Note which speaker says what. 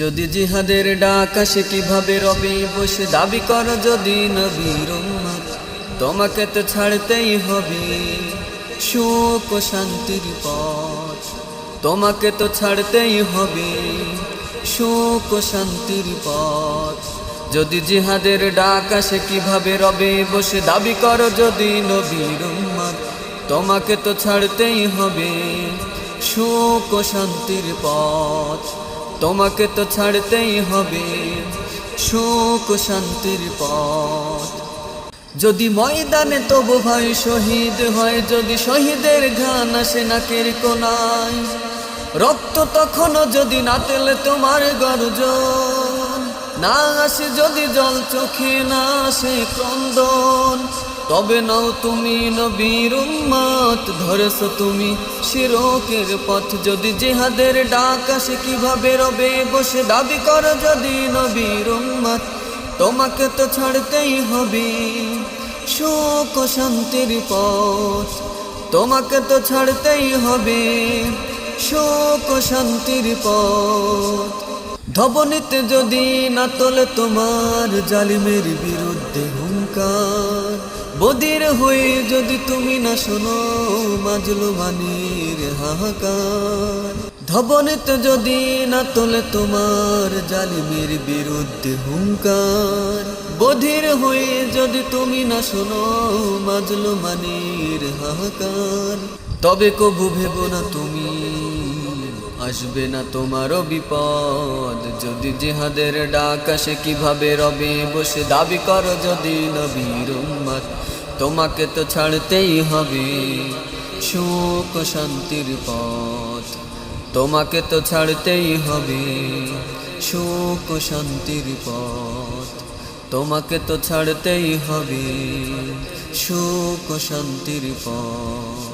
Speaker 1: যদি জিহাদের ডাক আসে, কীভাবে রবে বসে দাবি কর যদি নবীর তোমাকে তো ছাড়তেই হবে। সুখ ও শান্তির পথ, তোমাকে তো ছাড়তেই হবে। সুখ ও শান্তির পথ, যদি জিহাদের ডাক আসে, কীভাবে রবে বসে দাবি করো যদি নবীর তোমাকে তো ছাড়তেই হবে। সুখ ও শান্তির পথ তোমাকে তো ছাড়তেই হবে সুখ শান্তির পথ। যদি ময়দানে তবু ভাই শহীদ হয়, যদি শহীদের ঘান আসে নাকের কোনায় রক্ত তখনও যদি না তেলে তোমার গর্জন, না আসে যদি জল চোখে না আসে ক্রন্দন তবে নাও তুমি নবীর উম্মত, ধরেছ তুমি শিরকের পথ। যদি জেহাদের ডাক আসে, কীভাবে রবে বসে দাবি কর যদি নবীর উম্মত? তোমাকে তো ছাড়তেই হবে সুখ শান্তির পথ। তোমাকে তো ছাড়তেই হবে ও শান্তির পথ। ধবনিতে যদি না তোলে তোমার জালিমের বিরুদ্ধে হুঙ্কার বদির হয়ে যদি তুমি না শোনো মাজলু মানির হাহাকার। ধবনিতে যদি না তোলে তোমার জালিমের বিরুদ্ধে হুঙ্কার। বধির হয়ে যদি তুমি না শোনো মাজলু মানির হাহাকার। তবে কবু ভেবো না তুমি আসবে না তোমারও বিপদ। যদি জিহাদের ডাক আসে, কীভাবে রবে বসে? দাবি করো যদি নবীর তোমাকে তো ছাড়তেই হবে। সুখ শান্তির পথ, তোমাকে তো ছাড়তেই হবে। সুখ শান্তির পথ, তোমাকে তো ছাড়তেই হবে। সুখ শান্তির পথ।